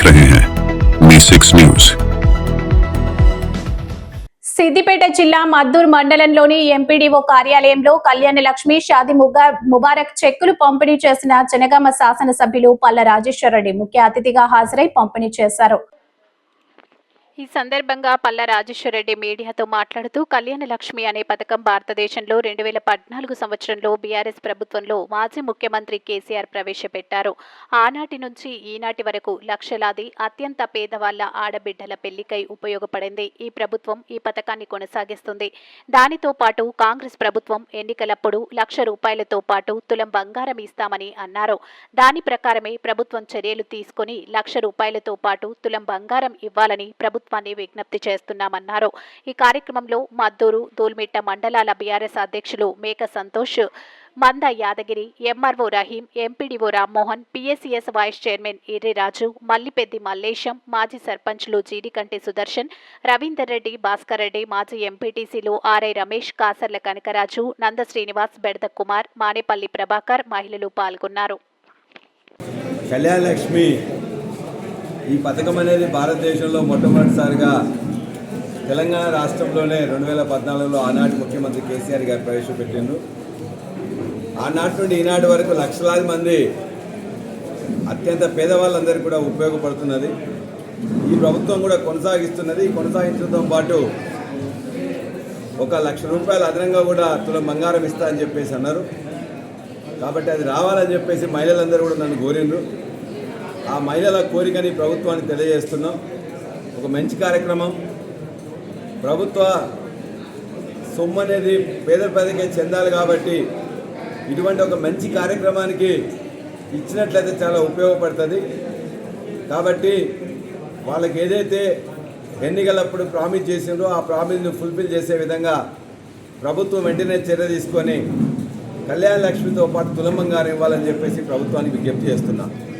देख रहे हैं मी सिक्स न्यूज సిద్దిపేట జిల్లా మద్దూర్ మండలంలోని ఎంపీడీఓ కార్యాలయంలో కళ్యాణ లక్ష్మి షాది ముగా ముబారక్ చెక్కులు పంపిణీ చేసిన జనగామ శాసనసభ్యులు పల్ల రెడ్డి ముఖ్య అతిథిగా హాజరై పంపిణీ చేశారు ఈ సందర్భంగా పల్ల రెడ్డి మీడియాతో మాట్లాడుతూ కళ్యాణ లక్ష్మి అనే పథకం భారతదేశంలో రెండు వేల పద్నాలుగు సంవత్సరంలో బీఆర్ఎస్ ప్రభుత్వంలో మాజీ ముఖ్యమంత్రి కేసీఆర్ ప్రవేశపెట్టారు. ఆనాటి నుంచి ఈనాటి వరకు లక్షలాది అత్యంత పేదవాళ్ళ ఆడబిడ్డల పెళ్ళికై ఉపయోగపడింది. ఈ ప్రభుత్వం ఈ పథకాన్ని కొనసాగిస్తుంది. దానితో పాటు కాంగ్రెస్ ప్రభుత్వం ఎన్నికలప్పుడు లక్ష రూపాయలతో పాటు తులం బంగారం ఇస్తామని అన్నారు. దాని ప్రకారమే ప్రభుత్వం చర్యలు తీసుకుని లక్ష రూపాయలతో పాటు తులం బంగారం ఇవ్వాలని ప్రభుత్వాన్ని విజ్ఞప్తి చేస్తున్నామన్నారు. ఈ కార్యక్రమంలో మద్దూరు దూల్మిట్ట మండలాల బీఆర్ఎస్ అధ్యక్షులు Meka Santosh Manda Yadagiri MRO Rahim MPDO Rammohan PSCS vice chairman Irriraju Mallipeddi Mallesham మాజీ సర్పంచ్లు జీడికంటి సుదర్శన్ రవీందర్ రెడ్డి భాస్కర్ రెడ్డి మాజీ ఎంపీటీసీలు ఆర్ఐ రమేష్ కాసర్ల కనకరాజు నంద శ్రీనివాస్ బెడద కుమార్ మానేపల్లి ప్రభాకర్ మహిళలు పాల్గొన్నారు. కళ్యాణ లక్ష్మి ఈ పథకం అనేది భారతదేశంలో మొట్టమొదటిసారిగా తెలంగాణ రాష్ట్రంలోనే రెండు వేల పద్నాలుగులో ఆనాటి ముఖ్యమంత్రి కేసీఆర్ గారు ప్రవేశపెట్టిండు ఆనాటి నుండి ఈనాటి వరకు లక్షలాది మంది అత్యంత పేదవాళ్ళందరికీ కూడా ఉపయోగపడుతున్నది. ఈ ప్రభుత్వం కూడా కొనసాగిస్తున్నది. కొనసాగించడంతో పాటు ఒక లక్ష రూపాయలు అదనంగా కూడా తులం బంగారం ఇస్తా అని చెప్పేసి అన్నారు. కాబట్టి అది రావాలని చెప్పేసి మహిళలందరూ కూడా నన్ను కోరిండ్రు. ఆ మహిళల కోరికని ప్రభుత్వానికి తెలియజేస్తున్నాం. ఒక మంచి కార్యక్రమం. ప్రభుత్వ సొమ్ము అనేది పేద పేదకే చెందాలి కాబట్టి ఇటువంటి ఒక మంచి కార్యక్రమానికి ఇచ్చినట్లయితే చాలా ఉపయోగపడుతుంది. కాబట్టి వాళ్ళకి ఏదైతే ఎన్నికలప్పుడు ప్రామిస్ చేసిండ్రో ఆ ప్రామిస్ని ఫుల్ఫిల్ చేసే విధంగా ప్రభుత్వం వెంటనే చర్య తీసుకొని కళ్యాణ లక్ష్మితో పాటు తులంబంగారం ఇవ్వాలని చెప్పేసి ప్రభుత్వానికి విజ్ఞప్తి చేస్తున్నాను